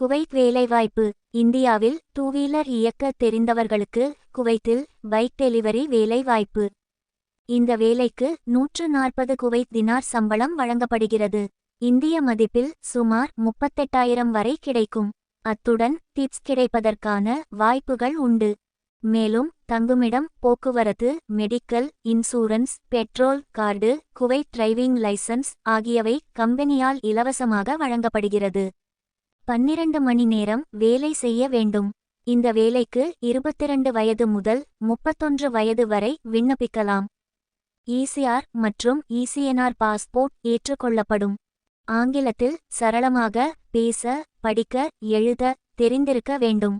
Kuwait வேலைவாய்ப்பு. இந்தியாவில் two wheeler இயக்க தெரிந்தவர்களுக்கு குவைத்தில் பைக் டெலிவரி வேலைவாய்ப்பு. இந்த வேலைக்கு நூற்று நாற்பது குவைத் தினார் சம்பளம் வழங்கப்படுகிறது. இந்திய மதிப்பில் சுமார் முப்பத்தெட்டாயிரம் வரை கிடைக்கும். அத்துடன் டிப்ஸ் கிடைப்பதற்கான வாய்ப்புகள் உண்டு. மேலும் தங்குமிடம் போக்குவரத்து medical insurance petrol card Kuwait driving licence ஆகியவை கம்பெனியால் இலவசமாக வழங்கப்படுகிறது. பன்னிரண்டு மணி நேரம் வேலை செய்ய வேண்டும். இந்த வேலைக்கு இருபத்திரண்டு வயது முதல் முப்பத்தொன்று வயது வரை விண்ணப்பிக்கலாம். ஈசிஆர் மற்றும் இசிஎன்ஆர் பாஸ்போர்ட் ஏற்றுக்கொள்ளப்படும். ஆங்கிலத்தில் சரளமாக பேச படிக்க எழுத தெரிந்திருக்க வேண்டும்.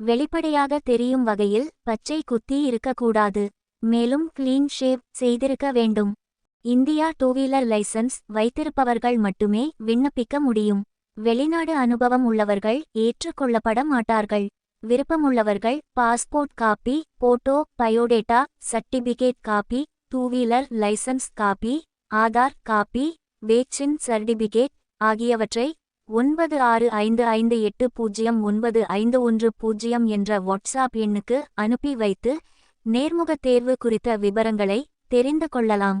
வெளிப்படையாக தெரியும் வகையில் பச்சை குத்தி இருக்கக்கூடாது. மேலும் கிளீன் ஷேவ் செய்திருக்க வேண்டும். இந்தியா டூ வீலர் லைசன்ஸ் வைத்திருப்பவர்கள் மட்டுமே விண்ணப்பிக்க முடியும். வெளிநாடு அனுபவம் உள்ளவர்கள் ஏற்றுக்கொள்ளப்பட மாட்டார்கள். விருப்பமுள்ளவர்கள் passport copy photo biodata certificate copy two wheeler licence copy Aadhaar copy vaccine certificate ஆகியவற்றை ஒன்பது ஆறு ஐந்து ஐந்து எட்டு பூஜ்ஜியம் ஒன்பது ஐந்து ஒன்று பூஜ்ஜியம் என்ற வாட்ஸ்ஆப் எண்ணுக்கு அனுப்பி வைத்து நேர்முகத் தேர்வு குறித்த விவரங்களை தெரிந்து கொள்ளலாம்.